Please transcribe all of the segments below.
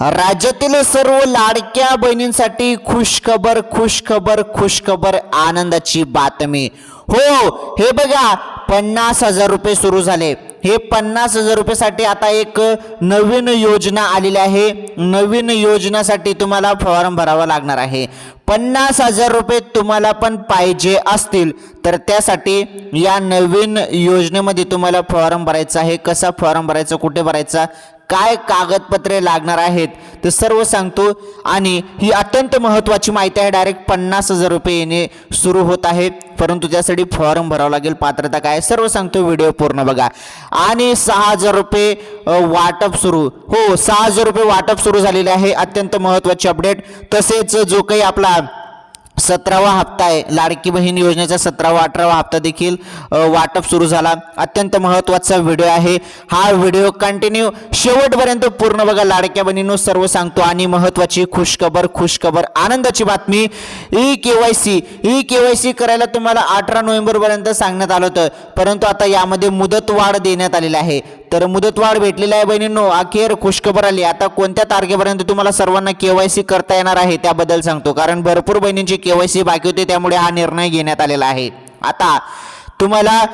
राज्यातील सर्व लाडक्या बहिणींसाठी खुशखबर खुशखबर खुशखबर आनंदाची बातमी. हो हे बघा पन्नास हजार रुपये सुरू झाले. हे पन्नास हजार रुपयेसाठी आता एक नवीन योजना आलेली आहे. नवीन योजनासाठी तुम्हाला फॉर्म भरावा लागणार आहे. पन्नास हजार रुपये तुम्हाला पण पाहिजे असतील तर त्यासाठी या नवीन योजनेमध्ये तुम्हाला फॉर्म भरायचा आहे. कसा फॉर्म भरायचा कुठे भरायचा काय कागदपत्रे लागणार आहेत ते सर्व सांगतो. आणि ही अत्यंत महत्त्वाची माहिती आहे. डायरेक्ट पन्नास हजार रुपये येणे सुरू होत आहे. परंतु त्यासाठी फॉर्म भरावं लागेल. पात्रता काय सर्व सांगतो. व्हिडिओ पूर्ण बघा. आणि सहा हजार रुपये वाटप सुरू. हो सहा हजार रुपये वाटप सुरू झालेले आहे. अत्यंत महत्त्वाची अपडेट तसेच जो काही आपला सतरावा हप्ता आहे. लाडकी बहीण योजनेचा सतरावा अठरावा हप्ता देखील वाटप सुरू झाला. अत्यंत महत्त्वाचा व्हिडिओ आहे. हा व्हिडिओ कंटिन्यू शेवटपर्यंत पूर्ण बघा. लाडक्या बहिणींनो सर्व सांगतो. आणि महत्त्वाची खुशखबर खुशखबर आनंदाची बातमी E K Y C E K Y C करायला तुम्हाला अठरा नोव्हेंबरपर्यंत सांगण्यात आलं होतं. परंतु आता यामध्ये मुदतवाढ देण्यात आलेली आहे. तर मुदतवाढ भेटलेली आहे बहिणींनो. अखेर खुशखबर आली. आता कोणत्या तारखेपर्यंत तुम्हाला सर्वांना केवायसी करता येणार आहे त्याबद्दल सांगतो. कारण भरपूर बहिणींची केवायसी बाकी होती त्यामुळे हा निर्णय घेण्यात आलेला आहे. आता तुम्हाला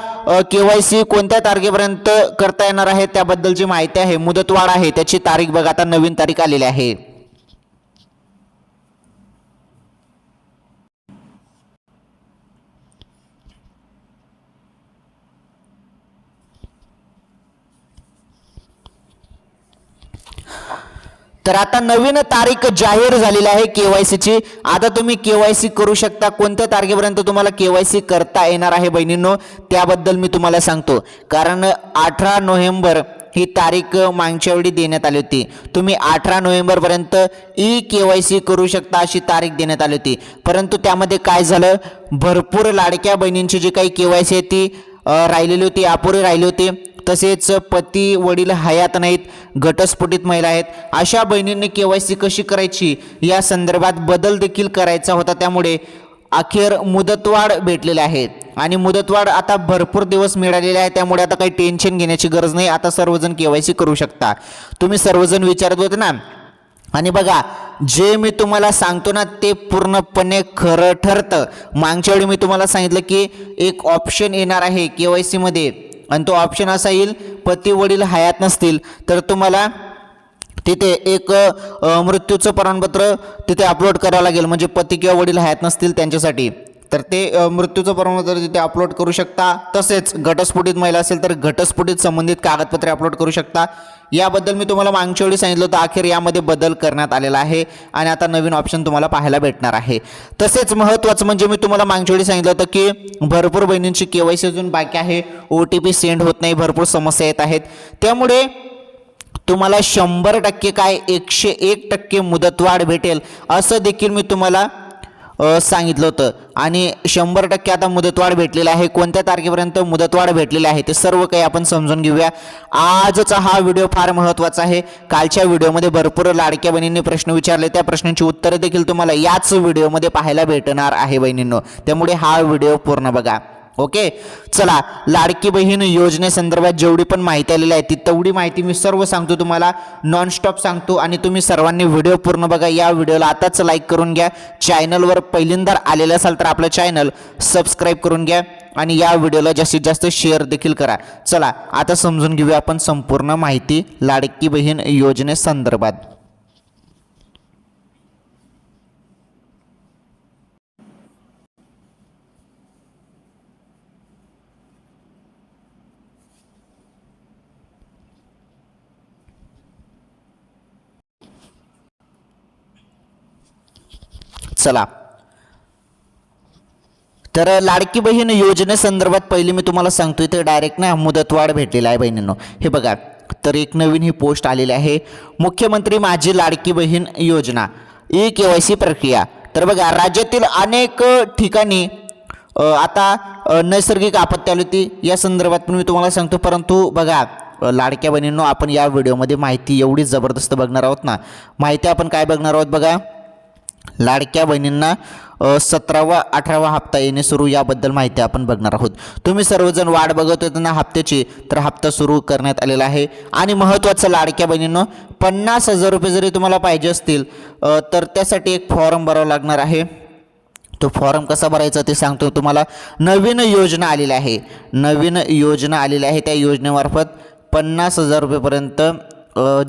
केवायसी कोणत्या तारखेपर्यंत करता येणार आहे त्याबद्दलची माहिती आहे. मुदतवाढ आहे त्याची तारीख बघा. आता नवीन तारीख आलेली आहे. तर आता नवीन तारीख जाहीर झालेली आहे केवायसीची. आता तुम्ही केवायसी करू शकता. कोणत्या तारखेपर्यंत तुम्हाला केवायसी करता येणार आहे बहिणींनो त्याबद्दल मी तुम्हाला सांगतो. कारण अठरा नोव्हेंबर ही तारीख मागच्या वेळी देण्यात आली होती. तुम्ही अठरा नोव्हेंबरपर्यंत ई के वाय सी करू शकता अशी तारीख देण्यात आली होती. परंतु त्यामध्ये काय झालं? भरपूर लाडक्या बहिणींची जी काही के वाय सी आहे ती राहिलेली होती अपुरी राहिली होती. तसेच पती वडील हयात नाहीत घटस्फोटित महिला आहेत. अशा बहिणींनी के वाय सी कशी करायची? या संदर्भात बदल देखील करायचा होता. त्यामुळे अखेर मुदतवाढ भेटलेली आहे. आणि मुदतवाढ आता भरपूर दिवस मिळालेले आहे. त्यामुळे आता काही टेन्शन घेण्याची गरज नाही. आता सर्वजण के वाय सी करू शकता. तुम्ही सर्वजण विचारत होते ना? आणि बघा जे मी तुम्हाला सांगतो ना ते पूर्णपणे खरं ठरतं. मागच्या वेळी मी तुम्हाला सांगितलं की एक ऑप्शन येणार आहे के वाय सीमध्ये आणि तो ऑप्शन असा येईल पती वडील हयात नसतील तर तुम्हाला तिथे एक मृत्यूचं प्रमाणपत्र तिथे अपलोड करावं लागेल. म्हणजे पती किंवा वडील हयात नसतील त्यांच्यासाठी. तर ते मृत्यूचं प्रमाणपत्र तिथे अपलोड करू शकता. तसेच घटस्फोटित महिला असेल तर घटस्फोटित संबंधित कागदपत्रे अपलोड करू शकता. याबद्दल मी तुम्हाला मागच्या वेळी सांगितलं होतं अखेर यामध्ये बदल करण्यात आलेला आहे आणि आता नवीन ऑप्शन तुम्हाला पाहायला भेटणार आहे. तसेच महत्त्वाचं म्हणजे मी तुम्हाला मागच्या वेळी सांगितलं होतं की भरपूर बहिणींची के वाय सी अजून बाकी आहे ओ टी पी सेंड होत नाही भरपूर समस्या येत आहेत. त्यामुळे तुम्हाला शंभर टक्के काय एकशे एक टक्के मुदतवाढ भेटेल असं देखील मी तुम्हाला सांगितलं होतं. आणि शंभर टक्के आता मुदतवाढ भेटलेली आहे. कोणत्या तारखेपर्यंत मुदतवाढ भेटलेली आहे ते सर्व काही आपण समजून घेऊया. आजचा हा व्हिडिओ फार महत्त्वाचा आहे. कालच्या व्हिडिओमध्ये भरपूर लाडक्या बहिणींनी प्रश्न विचारले. त्या प्रश्नांची उत्तरे देखील तुम्हाला याच व्हिडिओमध्ये पाहायला भेटणार आहे बहिणींनो. त्यामुळे हा व्हिडिओ पूर्ण बघा. ओके? चला लाडकी बहीण योजनेसंदर्भात जेवढी पण माहिती आलेली आहे ती तेवढी माहिती मी सर्व सांगतो तुम्हाला. नॉनस्टॉप सांगतो आणि तुम्ही सर्वांनी व्हिडिओ पूर्ण बघा. या व्हिडिओला आताच लाईक करून घ्या. चॅनलवर पहिल्यांदा आलेलं असाल तर आपलं चॅनल सबस्क्राईब करून घ्या आणि या व्हिडिओला जास्तीत जास्त शेअर देखील करा. चला आता समजून घेऊया आपण संपूर्ण माहिती लाडकी बहीण योजनेसंदर्भात चला. तर लाडकी बहीण योजनेसंदर्भात पहिले मी तुम्हाला सांगतो इथं डायरेक्ट ना मुदतवाढ भेटलेला आहे बहिणींनो. हे बघा तर एक नवीन ही पोस्ट आलेली आहे. मुख्यमंत्री माझी लाडकी बहीण योजना ई के वाय सी प्रक्रिया. तर बघा राज्यातील अनेक ठिकाणी आता नैसर्गिक आपत्ती आली होती या संदर्भात पण मी तुम्हाला सांगतो. परंतु बघा लाडक्या बहिणींनो आपण या व्हिडिओमध्ये माहिती एवढी जबरदस्त बघणार आहोत ना. माहिती आपण काय बघणार आहोत बघा? लाडक्या बहिणींना सतरावा अठरावा हप्ता येणे सुरू याबद्दल माहिती आपण बघणार आहोत. तुम्ही सर्वजण वाट बघत होते ना हप्त्याची तर हप्ता सुरू करण्यात आलेला आहे. आणि महत्त्वाचं लाडक्या बहिणींनो पन्नास हजार रुपये जरी तुम्हाला पाहिजे असतील तर त्यासाठी एक फॉर्म भरावा लागणार आहे. तो फॉर्म कसा भरायचा ते सांगतो तुम्हाला. नवीन योजना आलेली आहे. नवीन योजना आलेली आहे. त्या योजनेमार्फत पन्नास हजार रुपयेपर्यंत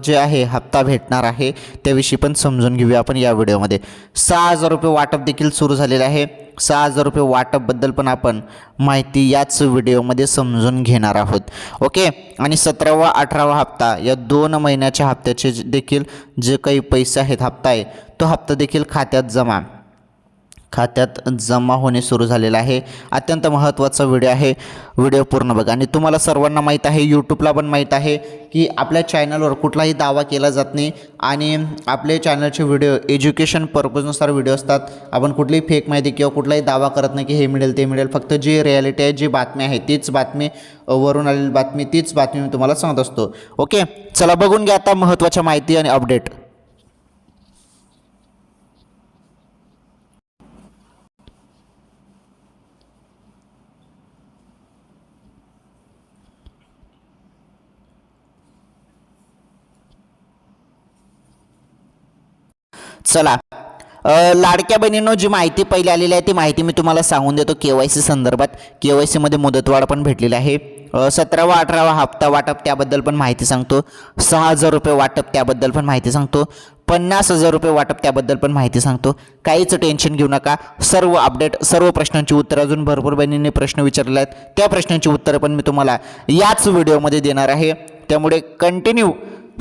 जे आहे हप्ता भेटणार आहे त्याविषयी पण समजून घेऊया आपण या व्हिडिओमध्ये. सहा हजार रुपये वाटप देखील सुरू झालेलं आहे. सहा हजार रुपये वाटपबद्दल पण आपण माहिती याच व्हिडिओमध्ये समजून घेणार आहोत. ओके? आणि सतरावा अठरावा हप्ता या दोन महिन्याच्या हप्त्याचे जे- देखील जे काही पैसे आहेत हप्ता आहे तो हप्ता देखील खात्यात जमा. खात्यात जमा होणे सुरू झालेलं आहे. अत्यंत महत्त्वाचा व्हिडिओ आहे. व्हिडिओ पूर्ण बघा. आणि तुम्हाला सर्वांना माहीत आहे यूट्यूबला पण माहीत आहे की आपल्या चॅनलवर कुठलाही दावा केला जात नाही. आणि आपले चॅनलचे व्हिडिओ एज्युकेशन पर्पजनुसार व्हिडिओ असतात. आपण कुठलीही फेक माहिती किंवा कुठलाही दावा करत नाही की हे मिळेल ते मिळेल. फक्त जी रिॲलिटी आहे जी बातमी आहे तीच बातमी वरून आलेली बातमी तीच बातमी मी तुम्हाला सांगत असतो. ओके चला बघून घ्या आता महत्त्वाच्या माहिती आणि अपडेट चला. लाडक्या बहिणींनो जी माहिती पहिली आलेली आहे ती माहिती मी तुम्हाला सांगून देतो के वाय सी संदर्भात. के वाय सीमध्ये मुदतवाढ पण भेटलेली आहे. सतरावा अठरावा हप्ता वाटप त्याबद्दल पण माहिती सांगतो. सहा हजार रुपये वाटप त्याबद्दल पण माहिती सांगतो. पन्नास हजार रुपये वाटप त्याबद्दल पण माहिती सांगतो. काहीच टेन्शन घेऊ नका. सर्व अपडेट सर्व प्रश्नांची उत्तरं अजून भरपूर बहिणींनी प्रश्न विचारले आहेत. त्या प्रश्नांची उत्तरं पण मी तुम्हाला याच व्हिडिओमध्ये देणार आहे. त्यामुळे कंटिन्यू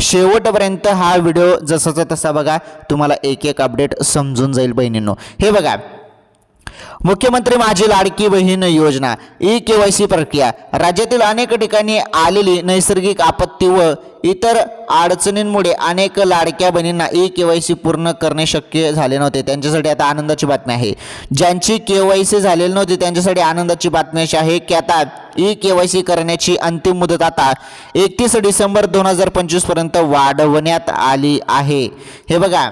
शेवटपर्यंत हा व्हिडिओ जसाचा तसा बघा तुम्हाला एक एक अपडेट समजून जाईल बहिणींनो. हे बघा मुख्यमंत्री माझी लाडकी बहीण योजना ई के वाय सी प्रक्रिया. राज्यातील अनेक ठिकाणी आलेली नैसर्गिक आपत्ती व इतर अडचणींमुळे अनेक लाडक्या बहिणींना ई के वाय सी पूर्ण करणे शक्य झाले नव्हते. त्यांच्यासाठी आता आनंदाची बातमी आहे. ज्यांची के वाय सी झालेली नव्हती त्यांच्यासाठी आनंदाची बातमी अशी आहे की आता ई के वाय सी करण्याची अंतिम मुदत आता एकतीस डिसेंबर दोन हजार पंचवीसपर्यंत वाढवण्यात आली आहे. हे बघा.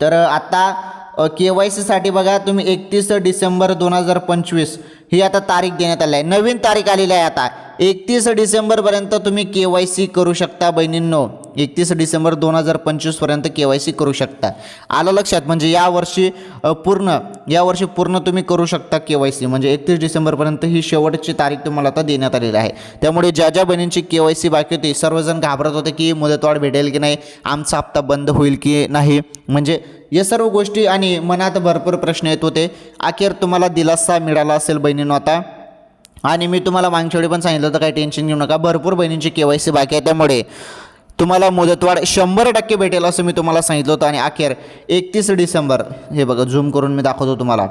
तर आता के वाय सीसाठी बघा तुम्ही एकतीस डिसेंबर दोन हजार पंचवीस. ही आता तारीख देण्यात आली आहे. नवीन तारीख आलेली आहे आता. एकतीस डिसेंबरपर्यंत तुम्ही के वाय सी करू शकता बहिणींनो. एकतीस डिसेंबर दोन हजार पंचवीसपर्यंत के वाय सी करू शकता. आलं लक्षात? म्हणजे यावर्षी पूर्ण यावर्षी पूर्ण तुम्ही करू शकता के वाय सी. म्हणजे एकतीस डिसेंबरपर्यंत ही शेवटची तारीख तुम्हाला आता देण्यात आलेली आहे. त्यामुळे ज्या ज्या बहिणींची के वाय सी बाकी होती सर्वजण घाबरत होते की मुदतवाढ भेटेल की नाही आमचा हप्ता बंद होईल की नाही. म्हणजे या सर्व गोष्टी आणि मनात भरपूर प्रश्न येत होते. अखेर तुम्हाला दिलासा मिळाला असेल बहिणी बहिणी नव्हता आणि मी तुम्हाला मागच्यावेळी पण सांगितलं होतं काही टेन्शन घेऊ नका. भरपूर बहिणींची के वाय सी बाकी आहे त्यामुळे. तुम्हाला मुदतवाढ शंभर टक्के भेटेल असं मी तुम्हाला सांगितलं होतं. आणि अखेर एकतीस डिसेंबर हे बघा झूम करून मी दाखवतो तुम्हाला.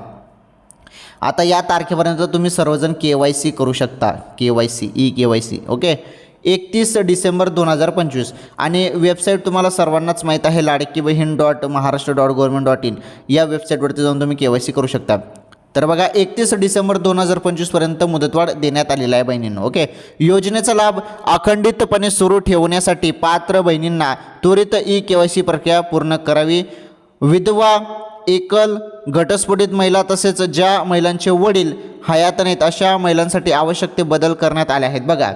आता या तारखेपर्यंत तुम्ही सर्वजण के वाय सी करू शकता. K Y C E K Y C okay? एकतीस डिसेंबर दोन हजार पंचवीस. आणि वेबसाईट तुम्हाला सर्वांनाच माहीत आहे Ladki Bahin dot Maharashtra dot government dot in या वेबसाईटवरती जाऊन तुम्ही के वाय सी करू शकता. तर बघा एकतीस डिसेंबर दोन हजार पंचवीसपर्यंत मुदतवाढ देण्यात आलेला आहे बहिणींनो ओके? योजनेचा लाभ अखंडितपणे सुरू ठेवण्यासाठी पात्र बहिणींना त्वरित ई के वाय सी प्रक्रिया पूर्ण करावी. विधवा एकल घटस्फोटित महिला तसेच ज्या महिलांचे वडील हयात नाहीत अशा महिलांसाठी आवश्यक ते बदल करण्यात आले आहेत. बघा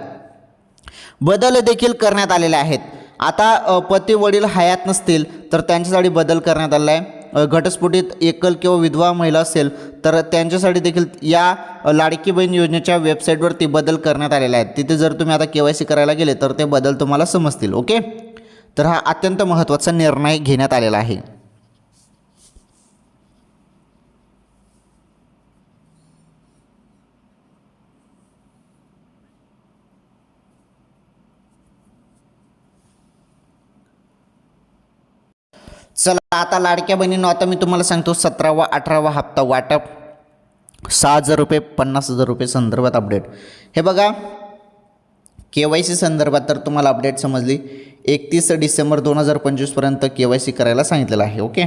बदल देखील करण्यात आलेले आहेत. आता पती वडील हयात नसतील तर त्यांच्यासाठी बदल करण्यात आलेला आहे. घटस्फोटित एकल किंवा विधवा महिला असेल तर त्यांच्यासाठी देखील या लाडकी बहीण योजनेच्या वेबसाईटवरती बदल करण्यात आलेला आहे. तिथे जर तुम्ही आता के वाय सी करायला गेले तर ते बदल तुम्हाला समजतील ओके? तर हा अत्यंत महत्त्वाचा निर्णय घेण्यात आलेला आहे. चला आता लाडक्या बहिणींनो आता मी तुम्हाला सांगतो सतरावा अठरावा हप्ता वाटप. सहा हजार रुपये पन्नास हजार रुपये संदर्भात अपडेट हे बघा के वाय सी संदर्भात तर तुम्हाला अपडेट समजली. एकतीस डिसेंबर दोन हजार पंचवीसपर्यंत के वाय सी करायला सांगितलेलं आहे ओके?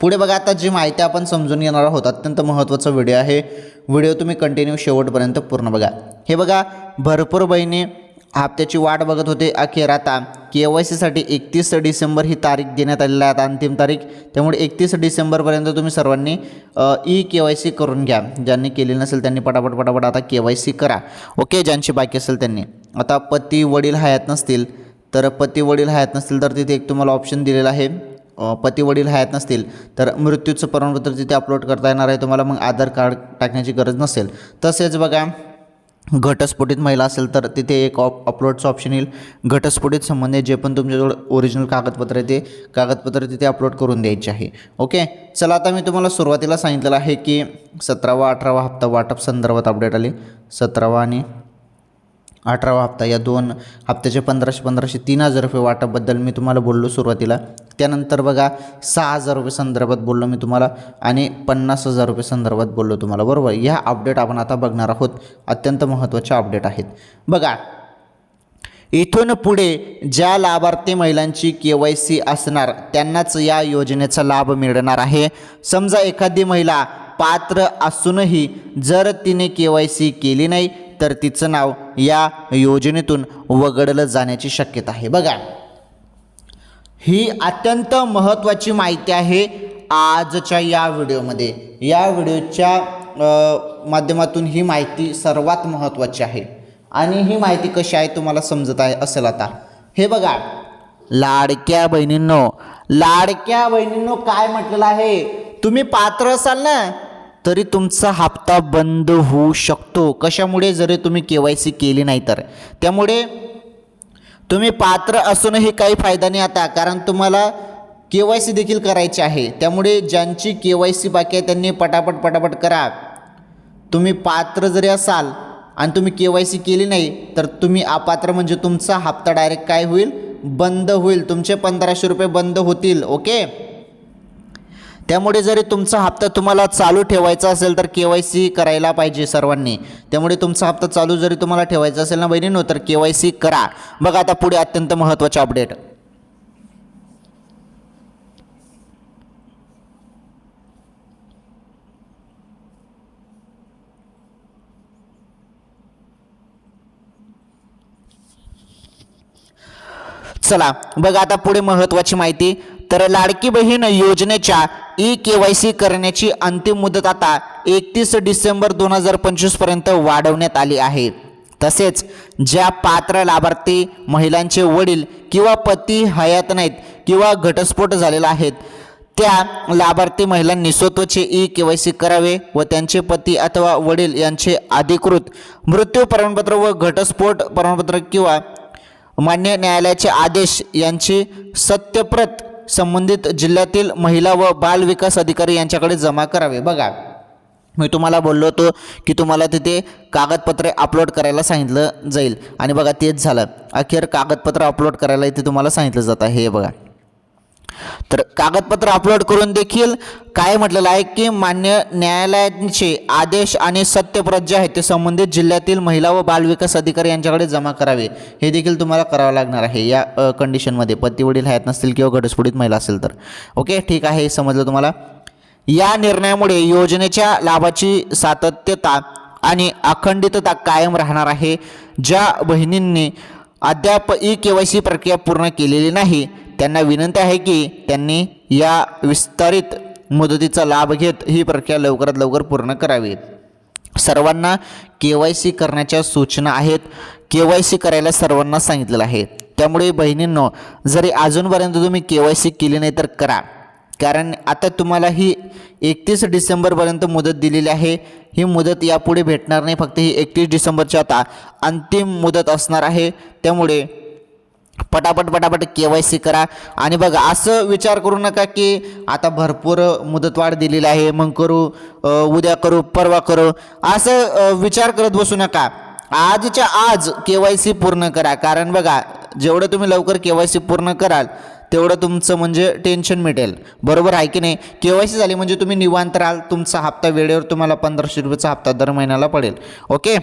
पुढे बघा आता जी माहिती आपण समजून घेणार आहोत अत्यंत महत्त्वाचा व्हिडिओ आहे. व्हिडिओ तुम्ही कंटिन्यू शेवटपर्यंत पूर्ण बघा. हे बघा भरपूर बहिणी हप्त्याची वाट बघत होते अखेर आता. के वाय सीसाठी एकतीस डिसेंबर ही तारीख देण्यात आलेली आहे. आता अंतिम तारीख त्यामुळे एकतीस डिसेंबरपर्यंत तुम्ही सर्वांनी ई के वाय सी करून घ्या. ज्यांनी केली नसेल त्यांनी पटापट पटापट आता के वाय सी करा. ओके ज्यांची बाकी असेल त्यांनी. आता पती वडील हयात नसतील. तर पती वडील हयात नसतील तर तिथे एक तुम्हाला ऑप्शन दिलेला आहे. पती वडील हयात नसतील तर मृत्यूचं प्रमाणपत्र तिथे अपलोड करता येणार आहे. तुम्हाला मग आधार कार्ड टाकण्याची गरज नसेल. तसेच बघा घटस्फोटित महिला असेल तर तिथे एक ऑप अपलोडचं ऑप्शन येईल. घटस्फोटित संबंधित जे पण तुमच्याजवळ ओरिजिनल कागदपत्र आहे ते कागदपत्र तिथे अपलोड करून द्यायचे आहे. ओके चला आता मी तुम्हाला सुरुवातीला सांगितलेलं आहे की सतरावा अठरावा हप्ता वाटप संदर्भात अपडेट आली. सतरावा आणि अठरावा हप्ता. या दोन हप्त्याचे पंधराशे पंधराशे तीन हजार रुपये वाटपबद्दल मी तुम्हाला बोललो सुरुवातीला. त्यानंतर बघा सहा हजार रुपये संदर्भात बोललो मी तुम्हाला आणि पन्नास हजार रुपये संदर्भात बोललो तुम्हाला. बरोबर? ह्या अपडेट आपण आता बघणार आहोत. अत्यंत महत्त्वाच्या अपडेट आहेत. बघा इथून पुढे ज्या लाभार्थी महिलांची के वाय सी असणार त्यांनाच या योजनेचा लाभ मिळणार आहे. समजा एखादी महिला पात्र असूनही जर तिने के वाय सी केली नाही तर तिचं नाव या योजनेतून वगळलं जाण्याची शक्यता आहे. बघा. ही अत्यंत महत्त्वाची माहिती आहे आजच्या या व्हिडिओमध्ये. या व्हिडिओच्या माध्यमातून ही माहिती सर्वात महत्त्वाची आहे. आणि ही माहिती कशी आहे तुम्हाला समजत आहे असेल आता. हे बघा. लाडक्या बहिणींनो लाडक्या बहिणींनो काय म्हटलेलं आहे? तुम्ही पात्र असाल ना? तरी तुमचा हप्ता बंद होऊ शकतो. कशामुळे? जरी तुम्ही के वाय सी केली नाही तर. त्यामुळे तुम्ही पात्र असूनही काही फायदा नाही आता कारण तुम्हाला के वाय सी देखील करायची आहे. त्यामुळे ज्यांची के वाय सी बाकी आहे त्यांनी पटापट पटापट करा. तुम्ही पात्र जरी असाल आणि तुम्ही के वाय सी केली नाही तर तुम्ही अपात्र म्हणजे तुमचा हप्ता डायरेक्ट काय होईल? बंद होईल. तुमचे पंधराशे रुपये बंद होतील. ओके? त्यामुळे जरी तुमचा हप्ता तुम्हाला चालू ठेवायचा असेल तर के वाय सी करायला पाहिजे सर्वांनी. त्यामुळे तुमचा हप्ता चालू जरी तुम्हाला ठेवायचा असेल ना बहिणीनो तर के वाय सी करा. बघा आता पुढे अत्यंत महत्त्वाचे अपडेट चला बघा आता पुढे महत्त्वाची माहिती. तर लाडकी बहीण योजनेच्या ई के वाय सी करण्याची अंतिम मुदत आता एकतीस डिसेंबर दोन हजार पंचवीसपर्यंत वाढवण्यात आली आहे. तसेच ज्या पात्र लाभार्थी महिलांचे वडील किंवा पती हयात नाहीत किंवा घटस्फोट झालेला आहेत त्या लाभार्थी महिलांनी स्वतःचे ई के वाय सी करावे व त्यांचे पती अथवा वडील यांचे अधिकृत मृत्यू प्रमाणपत्र व घटस्फोट प्रमाणपत्र किंवा मान्य न्यायालयाचे आदेश यांची सत्यप्रत संबंधित जिल्ह्यातील महिला व बाल विकास अधिकारी यांच्याकडे जमा करावे. बघा मी तुम्हाला बोललो होतो की तुम्हाला तिथे कागदपत्रे अपलोड करायला सांगितलं जाईल. आणि बघा तेच झालं. अखेर कागदपत्र अपलोड करायला इथे तुम्हाला सांगितलं जातं. हे बघा. तर कागदपत्र अपलोड करून देखील काय म्हटलेलं आहे की मान्य न्यायालयांचे आदेश आणि सत्यप्रत जे आहे ते संबंधित जिल्ह्यातील महिला व बालविकास अधिकारी यांच्याकडे जमा करावे. हे देखील तुम्हाला करावं लागणार आहे. या कंडिशनमध्ये पती वडील हयात नसतील किंवा घटस्फोटीत महिला असेल तर. ओके? ठीक आहे. हे समजलं तुम्हाला? या निर्णयामुळे योजनेच्या लाभाची सातत्यता आणि अखंडितता कायम राहणार आहे. ज्या बहिणींनी अद्याप ई के वाय सी प्रक्रिया पूर्ण केलेली नाही त्यांना विनंती आहे की त्यांनी या विस्तारित मुदतीचा लाभ घेत ही प्रक्रिया लवकरात लवकर पूर्ण करावी. सर्वांना के वाय सी करण्याच्या सूचना आहेत. के वाय सी करायला सर्वांना सांगितलेलं आहे. त्यामुळे बहिणींनो जरी अजूनपर्यंत तुम्ही के वाय सी केली नाही तर करा. कारण आता तुम्हाला ही एकतीस डिसेंबरपर्यंत मुदत दिलेली आहे. ही मुदत यापुढे भेटणार नाही. फक्त ही एकतीस डिसेंबरची आता अंतिम मुदत असणार आहे. त्यामुळे पटापट पटापट के वाय सी करा. आणि बघा असं विचार करू नका की आता भरपूर मुदतवाढ दिलेली आहे. मग करू उद्या करू परवा करू. असं विचार करत बसू नका. आजच्या आज के वाय सी पूर्ण करा. कारण बघा जेवढं तुम्ही लवकर के वाय सी पूर्ण कराल तेवढं तुमचं म्हणजे टेन्शन मिटेल. बरोबर आहे की नाही? के वाय सी झाली म्हणजे तुम्ही निवांत राहाल. तुमचा हप्ता वेळेवर तुम्हाला पंधराशे रुपयाचा हप्ता दर महिन्याला पडेल. ओके?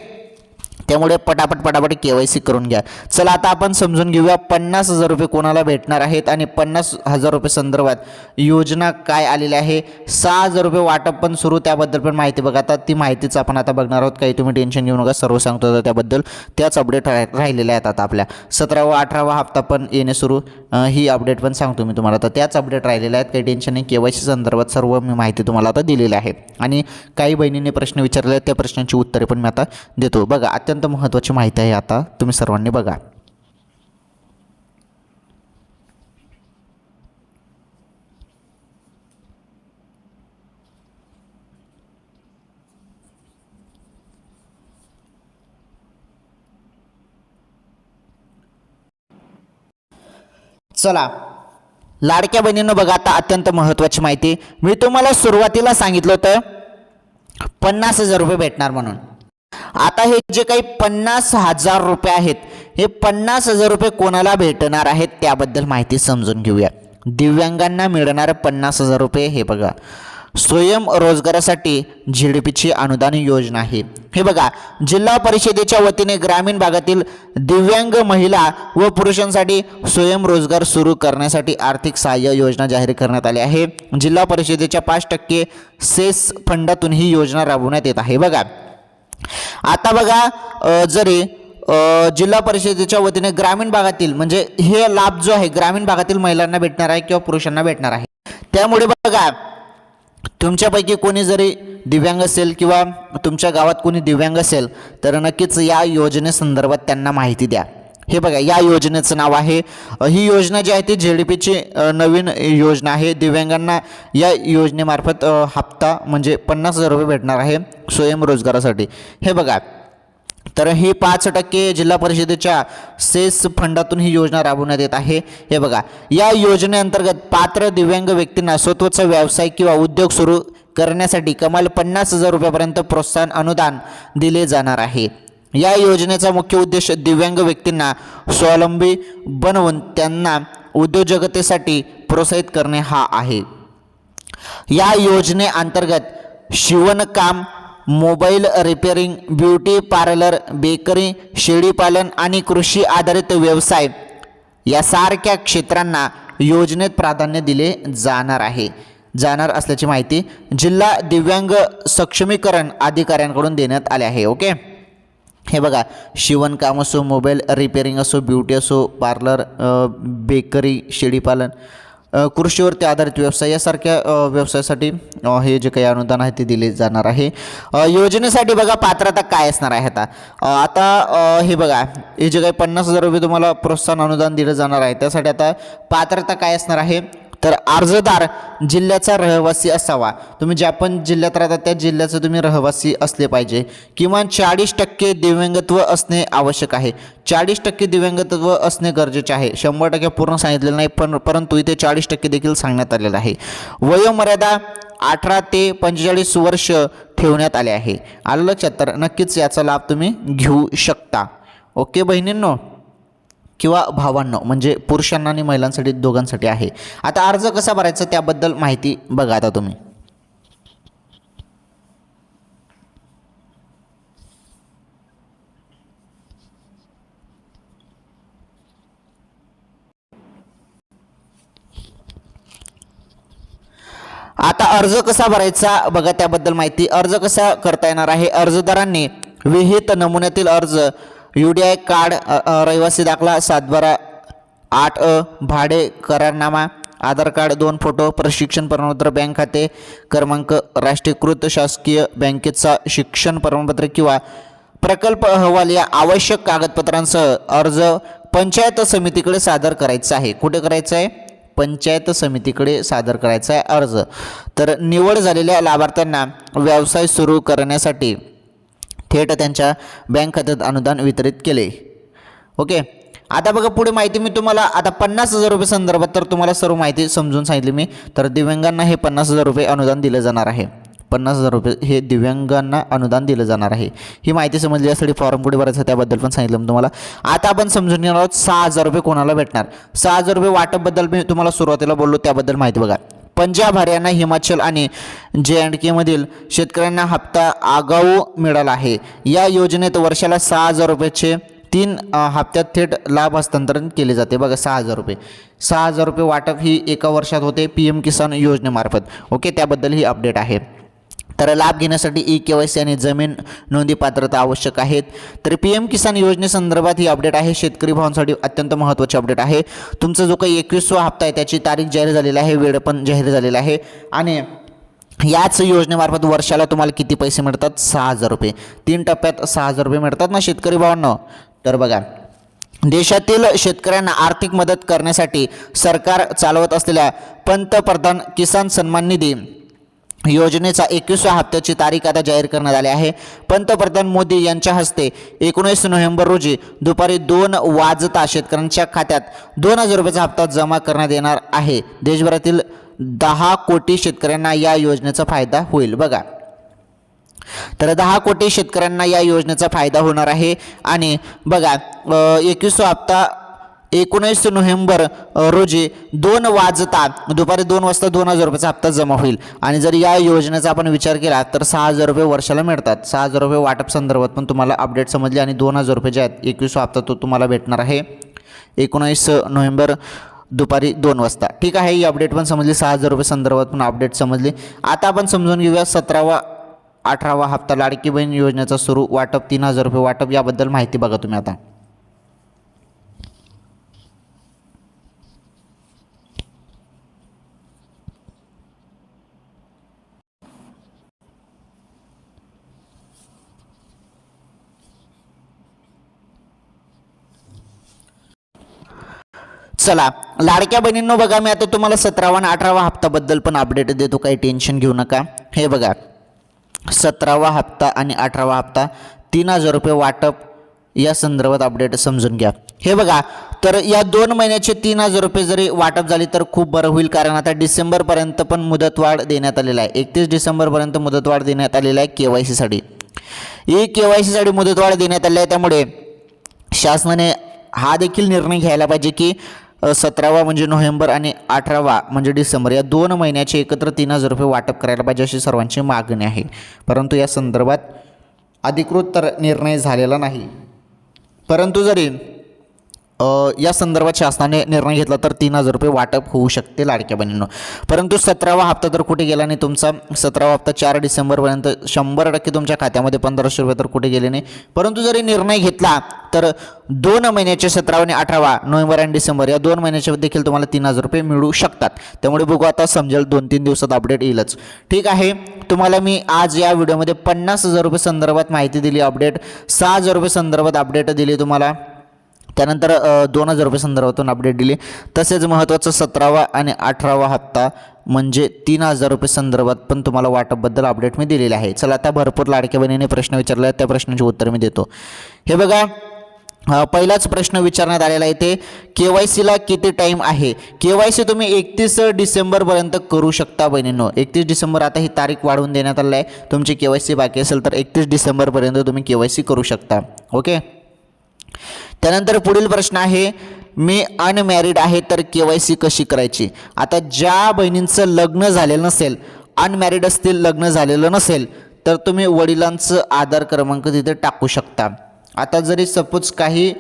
त्यामुळे पटापट पटापट के वाय सी करून घ्या. चला आता आपण समजून घेऊया पन्नास हजार रुपये कोणाला भेटणार आहेत आणि पन्नास हजार रुपये संदर्भात योजना काय आलेली आहे. सहा हजार रुपये वाटप पण सुरू त्याबद्दल पण माहिती बघा. आता ती माहितीच आपण आता बघणार आहोत. काही तुम्ही टेन्शन घेऊ नका सर्व सांगतो तर त्याबद्दल. त्याच अपडेट राह राहिलेल्या आहेत आता आपल्या. सतरावा अठरावा हप्ता पण येणे सुरू. ही अपडेट पण सांगतो मी तुम्हाला. तर त्याच अपडेट राहिलेल्या आहेत. काही टेन्शन नाही. के वाय सी संदर्भात सर्व मी माहिती तुम्हाला आता दिलेली आहे. आणि काही बहिणींनी प्रश्न विचारले आहेत. त्या प्रश्नांची उत्तरे पण मी आता देतो. बघा अत्यंत महत्त्वाची माहिती आहे आता तुम्ही सर्वांनी बघा. चला लाडक्या बहिणीनं बघा आता अत्यंत महत्त्वाची माहिती. मी तुम्हाला सुरुवातीला सांगितलं होतं पन्नास हजार रुपये भेटणार म्हणून. आता हे जे काही पन्नास हजार रुपये आहेत हे पन्नास हजार रुपये कोणाला भेटणार आहेत त्याबद्दल माहिती समजून घेऊया. दिव्यांगांना मिळणारे पन्नास हजार रुपये हे बघा. स्वयंरोजगारासाठी जी डी पीची अनुदान योजना आहे. हे बघा जिल्हा परिषदेच्या वतीने ग्रामीण भागातील दिव्यांग महिला व पुरुषांसाठी स्वयंरोजगार सुरू करण्यासाठी आर्थिक सहाय्य योजना जाहीर करण्यात आली आहे. जिल्हा परिषदेच्या पाच टक्के सेस फंडातून ही योजना राबवण्यात येत आहे. बघा आता बघा जरी जिल्हा परिषदेच्या वतीने ग्रामीण भागातील म्हणजे हे लाभ जो आहे ग्रामीण भागातील महिलांना भेटणार आहे किंवा पुरुषांना भेटणार आहे. त्यामुळे बघा तुमच्यापैकी कोणी जरी दिव्यांग असेल किंवा तुमच्या गावात कोणी दिव्यांग असेल तर नक्कीच या योजनेसंदर्भात त्यांना माहिती द्या. हे बघा या योजनेचं नाव आहे. ही योजना जी आहे ती जे डी पीची नवीन योजना आहे. दिव्यांगांना या योजनेमार्फत हप्ता म्हणजे पन्नास हजार रुपये भेटणार आहे स्वयंरोजगारासाठी हे बघा तर ही पाच टक्के जिल्हा परिषदेच्या सेस फंडातून ही योजना राबवण्यात येत आहे. हे बघा या योजनेअंतर्गत पात्र दिव्यांग व्यक्तींना स्वतःचा व्यवसाय किंवा उद्योग सुरू करण्यासाठी कमाल पन्नास हजार रुपयापर्यंत प्रोत्साहन अनुदान दिले जाणार आहे. या योजनेचा मुख्य उद्देश दिव्यांग व्यक्तींना स्वावलंबी बनवून त्यांना उद्योजकतेसाठी प्रोत्साहित करणे हा आहे. या योजनेअंतर्गत शिवणकाम mobile repairing beauty parlour bakery शेळीपालन आणि कृषी आधारित व्यवसाय यासारख्या क्षेत्रांना योजनेत प्राधान्य दिले जाणार आहे. जाणार असल्याची माहिती जिल्हा दिव्यांग सक्षमीकरण अधिकाऱ्यांकडून देण्यात आले आहे. ओके? हे बघा शिवणकाम असो मोबाईल रिपेअरिंग असो ब्युटी असो पार्लर बेकरी शेळीपालन कृषीवरती आधारित व्यवसाय यासारख्या व्यवसायासाठी हे जे काही अनुदान आहे ते दिले जाणार आहे. योजनेसाठी बघा पात्रता काय असणार आहे आता? आता हे बघा हे जे काही पन्नास हजार रुपये तुम्हाला प्रोत्साहन अनुदान दिलं जाणार आहे त्यासाठी आता पात्रता काय असणार आहे? तर अर्जदार जिल्ह्याचा रहिवासी असावा. तुम्ही ज्या पण जिल्ह्यात राहता त्या जिल्ह्याचं तुम्ही रहिवासी असले पाहिजे. किमान चाळीस टक्के दिव्यांगत्व असणे आवश्यक आहे. चाळीस टक्के दिव्यांगत्व असणे गरजेचे आहे. शंभर टक्के पूर्ण सांगितलेलं नाही पण परंतु इथे चाळीस टक्के देखील सांगण्यात आलेलं आहे. वयोमर्यादा अठरा ते पंचेचाळीस वर्ष ठेवण्यात आले आहे. आलं लक्षात तर नक्कीच याचा लाभ तुम्ही घेऊ शकता. ओके बहिणींनो? किंवा भावांनो म्हणजे पुरुषांना आणि महिलांसाठी दोघांसाठी आहे. आता अर्ज कसा भरायचा त्याबद्दल माहिती बघा आता तुम्ही. आता अर्ज कसा भरायचा बघा त्याबद्दल माहिती. अर्ज कसा करता येणार आहे? अर्जदारांनी विहित नमुन्यातील urge U D I card रहिवासी दाखला सातबारा आठ अ भाडे करारनामा आधार कार्ड दोन फोटो प्रशिक्षण प्रमाणपत्र बँक खाते क्रमांक राष्ट्रीयकृत शासकीय बँकेचा शिक्षण प्रमाणपत्र किंवा प्रकल्प अहवाल या आवश्यक कागदपत्रांसह अर्ज पंचायत समितीकडे सादर करायचा आहे. कुठे करायचं आहे? पंचायत समितीकडे सादर करायचा आहे अर्ज. तर निवड झालेल्या लाभार्थ्यांना व्यवसाय सुरू करण्यासाठी थेट त्यांच्या बँक खात्यात अनुदान वितरित केले. ओके आता बघा पुढे माहिती मी तुम्हाला आता पन्नास हजार रुपये संदर्भात तर तुम्हाला सर्व माहिती समजून सांगितली मी. तर दिव्यांगांना हे पन्नास हजार रुपये अनुदान दिलं जाणार आहे. पन्नास हजार रुपये हे दिव्यांगांना अनुदान दिलं जाणार आहे. ही माहिती समजली यासाठी फॉर्म पुढे भरायचं आहे, त्याबद्दल पण सांगितलं मी तुम्हाला. आता आपण समजून घेणार आहोत सहा हजार रुपये कोणाला भेटणार? सहा हजार रुपये वाटपबद्दल मी तुम्हाला सुरुवातीला बोललो त्याबद्दल माहिती बघा. पंजाब हरियाणा हिमाचल आणि जे अँड केमधील शेतकऱ्यांना हप्ता आगाऊ मिळाला आहे. या योजनेत वर्षाला सहा हजार रुपयाचे तीन हप्त्यात थेट लाभ हस्तांतरण केले जाते. बघा सहा हजार रुपये. सहा हजार रुपये वाटप ही एका वर्षात होते पी एम किसान योजनेमार्फत. ओके त्याबद्दल ही अपडेट आहे. तर लाभ घेण्यासाठी ई के वाय सी आणि जमीन नोंदी पात्रता आवश्यक आहेत. तर पी एम किसान योजनेसंदर्भात ही अपडेट आहे. शेतकरी भावांसाठी अत्यंत महत्त्वाची अपडेट आहे. तुमचा जो काही एकवीसवा हप्ता आहे त्याची तारीख जाहीर झालेली आहे. वेळ पण जाहीर झालेला आहे. आणि याच योजनेमार्फत वर्षाला तुम्हाला किती पैसे मिळतात? सहा हजार रुपये. तीन टप्प्यात सहा हजार रुपये मिळतात ना शेतकरी भावांना? तर बघा देशातील शेतकऱ्यांना आर्थिक मदत करण्यासाठी सरकार चालवत असलेल्या पंतप्रधान किसान सन्मान निधी योजनेचा एकवीसव्या हप्त्याची तारीख आता जाहीर करण्यात आली आहे. पंतप्रधान मोदी यांच्या हस्ते एकोणीस नोव्हेंबर रोजी दुपारी दोन वाजता शेतकऱ्यांच्या खात्यात दोन हजार रुपयाचा हप्ता जमा करण्यात येणार आहे. देशभरातील दहा कोटी शेतकऱ्यांना या योजनेचा फायदा होईल. बघा. तर दहा कोटी शेतकऱ्यांना या योजनेचा फायदा होणार आहे. आणि बघा एकवीसवा हप्ता एकोणीस नोव्हेंबर रोजी दोन वाजता दुपारी दोन वाजता दोन हजार रुपयाचा हप्ता जमा होईल. आणि जर या योजनेचा आपण विचार केला तर सहा हजार रुपये वर्षाला मिळतात. सहा हजार रुपये वाटप संदर्भात पण तुम्हाला अपडेट समजली आणि दोन हजार रुपये जे आहेत एकवीस हप्ता तो तुम्हाला भेटणार आहे. एकोणीस नोव्हेंबर दुपारी दोन वाजता. ठीक आहे ही अपडेट पण समजली. सहा हजार रुपये संदर्भात पण अपडेट समजली. आता आपण समजून घेऊया सतरावा अठरावा हप्ता लाडकी बहीण योजनेचा सुरू वाटप तीन हजार रुपये वाटप याबद्दल माहिती बघा तुम्ही आता. चला लाडक्या बहिणींनो बघा मी आता तुम्हाला सतरावा आणि अठरावा हप्ताबद्दल पण अपडेट देतो. काही टेन्शन घेऊ नका. हे बघा सतरावा हप्ता आणि अठरावा हप्ता तीन हजार रुपये वाटप या संदर्भात अपडेट समजून घ्या. हे बघा तर या दोन महिन्याचे तीन हजार रुपये जरी वाटप झाली तर खूप बरं होईल कारण आता डिसेंबरपर्यंत पण मुदतवाढ देण्यात आलेला आहे. एकतीस डिसेंबरपर्यंत मुदतवाढ देण्यात आलेला आहे के वाय सीसाठी. ही के वाय सीसाठी मुदतवाढ देण्यात आली आहे त्यामुळे शासनाने हा देखील निर्णय घ्यायला पाहिजे की सतरावा म्हणजे नोव्हेंबर आणि अठरावा म्हणजे डिसेंबर. या दोन महिन्याचे एकत्र तीन हजार रुपये वाटप करायला पाहिजे अशी सर्वांची मागणी आहे. परंतु या संदर्भात अधिकृत तर निर्णय झालेला नाही. परंतु जरी या संदर्भात शासनाने निर्णय घेतला तर तीन हजार रुपये वाटप होऊ शकते लाडक्या बहिणींनो. परंतु सतरावा हप्ता तर कुठे गेला नाही तुमचा? सतरावा हप्ता चार डिसेंबरपर्यंत शंभर टक्के तुमच्या खात्यामध्ये पंधराशे रुपये तर कुठे गेले नाही? परंतु जरी निर्णय घेतला तर दोन महिन्याचे सतरावा आणि अठरावा नोव्हेंबर आणि डिसेंबर या दोन महिन्याच्या देखील तुम्हाला तीन हजार रुपये मिळू शकतात. त्यामुळे बघू आता समजेल दोन तीन दिवसात अपडेट येईलच. ठीक आहे तुम्हाला मी आज या व्हिडिओमध्ये पन्नास हजार रुपये संदर्भात माहिती दिली अपडेट सहा हजार रुपये संदर्भात अपडेट दिली तुम्हाला. त्यानंतर दोन हजार रुपये संदर्भातून अपडेट दिली. तसेच महत्त्वाचा सतरावा आणि अठरावा हप्ता म्हणजे तीन हजार रुपये संदर्भात पण तुम्हाला वाटपबद्दल अपडेट मी दिलेले आहे. चला आता भरपूर लाडक्या बहिणीने प्रश्न विचारला त्या प्रश्नाचे उत्तर मी देतो. हे बघा पहिलाच प्रश्न विचारण्यात आलेला आहे ते के वाय सीला किती टाईम आहे? के वाय सी तुम्ही एकतीस डिसेंबरपर्यंत करू शकता बहिणींनो. एकतीस डिसेंबर आता ही तारीख वाढवून देण्यात आली आहे. तुमची के वाय सी बाकी असेल तर एकतीस डिसेंबरपर्यंत तुम्ही के वाय सी करू शकता. ओके? त्यानंतर पुढील प्रश्न आहे मी अनमॅरिड आहे तर के वाय सी कशी करायची? आता ज्या बहिणींचं लग्न झालेलं नसेल अनमॅरिड असतील लग्न झालेलं नसेल तर तुम्ही वडिलांचं आधार क्रमांक तिथे टाकू शकता. आता जरी सपोज काही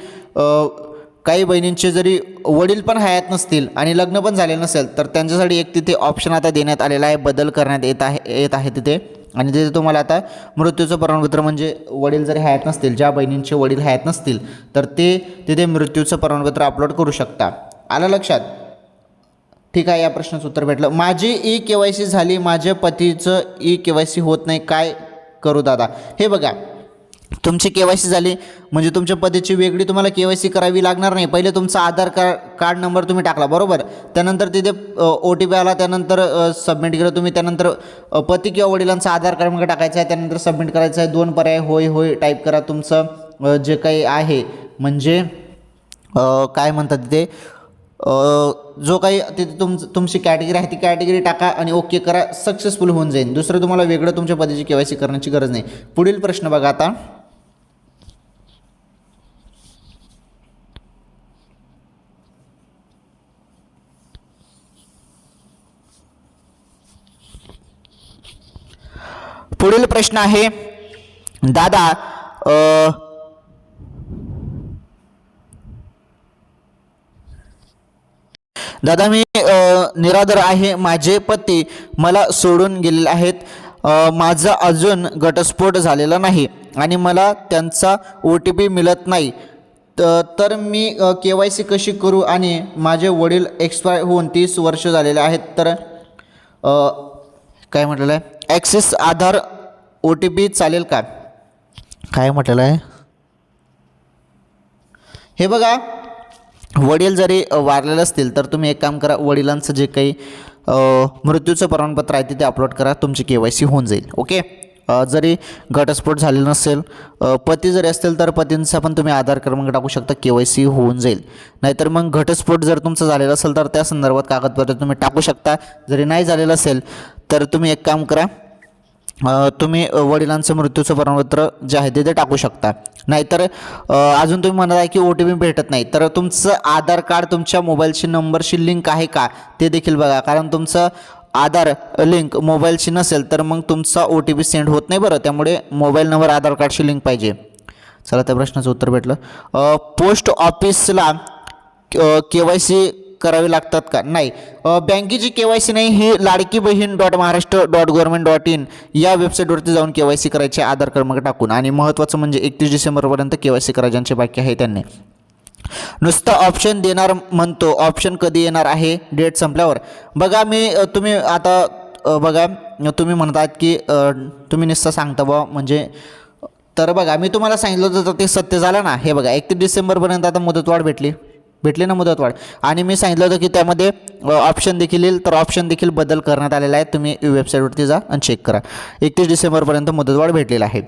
काही बहिणींचे जरी वडील पण हयात नसतील आणि लग्न पण झाले नसेल तर त्यांच्यासाठी एक तिथे ऑप्शन आता देण्यात आलेला आहे बदल करण्यात येत आहे येत आहे तिथे. आणि तिथे तुम्हाला आता मृत्यूचं प्रमाणपत्र म्हणजे वडील जरी हयात नसतील ज्या बहिणींचे वडील हयात नसतील तर ते तिथे मृत्यूचं प्रमाणपत्र अपलोड करू शकता. आलं लक्षात? ठीक आहे या प्रश्नाचं उत्तर भेटलं. माझी ई के वाय सी झाली माझ्या पतीचं ई के वाय सी होत नाही काय करू दादा? हे बघा तुमची के वाय सी झाली म्हणजे तुमच्या पतीची वेगळी तुम्हाला के वाय सी करावी लागणार नाही. पहिले तुमचा आधार कार्ड कार्ड नंबर तुम्ही टाकला बरोबर? त्यानंतर तिथे ओ टी पी आला त्यानंतर सबमिट केलं तुम्ही त्यानंतर पती किंवा वडिलांचा आधार क्रमांक टाकायचा आहे त्यानंतर सबमिट करायचं आहे दोन पर्याय होय होय टाईप करा तुमचं जे काही आहे. म्हणजे काय म्हणतात तिथे जो काही तिथे तुम तुमची कॅटेगरी आहे ती कॅटेगरी टाका आणि ओके करा सक्सेसफुल होऊन जाईल दुसरं तुम्हाला वेगळं तुमच्या पद्धतीची के वाय सी करण्याची गरज नाही. पुढील प्रश्न बघा आता. पुढील प्रश्न आहे. दादा दादा मी निराधार आहे. माझे पती मला सोडून गेलेले आहेत. माझा अजून घटस्फोट झालेला नाही आणि मला त्यांचा ओ टी पी मिळत नाही. तर मी के वाय सी कशी करू आणि माझे वडील एक्सपायर होऊन तीस वर्ष झालेले आहेत. तर काय म्हटलेलं आहे? Axis Aadhaar O T P चालेल का? काय म्हटलेलं आहे? हे बघा वडील जरी वारलेले असतील तर तुम्ही एक काम करा वडिलांचं जे काही मृत्यूचं प्रमाणपत्र आहे ते अपलोड करा तुमची के वाय सी होऊन जाईल ओके? जरी घटस्फोट झालेला नसेल पती जरी असतील तर पतींचा पण तुम्ही आधार क्रमांक टाकू शकता के वाय सी होऊन जाईल. नाहीतर मग घटस्फोट जर तुमचा झालेला असेल तर त्या संदर्भात कागदपत्र तुम्ही टाकू शकता. जरी नाही झालेलं असेल तर तुम्ही एक काम करा तुम्ही वडिलांचं मृत्यूचं प्रमाणपत्र जे आहे ते टाकू शकता. नाहीतर अजून तुम्ही म्हणत आहे की ओ टी पी भेटत नाही. तर तुमचं आधार कार्ड तुमच्या मोबाईलशी नंबरशी लिंक आहे का? ते देखील बघा. कारण तुमचं आधार लिंक मोबाईलशी नसेल तर मग तुमचा ओ टी पी सेंड होत नाही बरं. त्यामुळे मोबाईल नंबर आधार कार्डशी लिंक पाहिजे. चला त्या प्रश्नाचं उत्तर भेटलं. पोस्ट ऑफिसला के वाय सी करावे लागतात का? नाही. बँकेची के वाय सी नाही ही Ladki Bahin dot Maharashtra dot government dot in या वेबसाईटवरती जाऊन के वाय सी करायचे आधार क्रमांक टाकून आणि महत्त्वाचं म्हणजे एकतीस डिसेंबरपर्यंत के वाय सी करा ज्यांचे बाकी आहे त्यांनी. नुसतं ऑप्शन देणार म्हणतो. ऑप्शन कधी येणार आहे? डेट संपल्यावर. बघा मी तुम्ही आता बघा तुम्ही म्हणतात की तुम्ही नुसतं सांगता बा म्हणजे तर बघा मी तुम्हाला सांगितलं होतं तर ते सत्य झालं ना. हे बघा एकतीस डिसेंबरपर्यंत आता मुदतवाढ भेटली. भेटली ना मुदतवाढ आणि मी सांगितलं होतं की त्यामध्ये ऑप्शन देखील येईल. तर ऑप्शन देखील बदल करण्यात आलेला आहे. तुम्ही वेबसाईटवरती जा आणि चेक करा. एकतीस डिसेंबरपर्यंत मुदतवाढ भेटलेला आहे.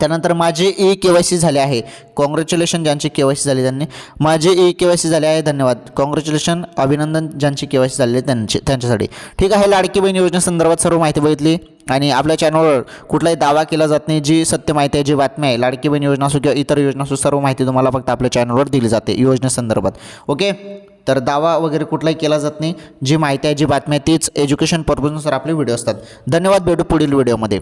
त्यानंतर माझे ई के वाय सी झाले आहे. कॉंग्रॅच्युलेशन ज्यांची के वाय सी झाली त्यांनी. माझे ई के वाय सी झाले आहे धन्यवाद. कॉंग्रॅच्युलेशन अभिनंदन ज्यांची के वाय सी झालेली आहे त्यांच्यासाठी. ठीक आहे लाडकी बहीण योजनेसंदर्भात सर्व माहिती बघितली. आणि आपल्या चॅनलवर कुठलाही दावा केला जात नाही जी सत्य माहिती आहे जी बातमी आहे लाडकी बहीण योजना असो किंवा इतर योजना असो सर्व माहिती तुम्हाला फक्त आपल्या चॅनलवर दिली जाते योजनेसंदर्भात ओके तर दावा वगैरे कुठलाही केला जात नाही. जी माहिती आहे जी बातमी आहे तीच एज्युकेशन पर्पजनुसार आपले व्हिडिओ असतात. धन्यवाद भेटू पुढील व्हिडिओमध्ये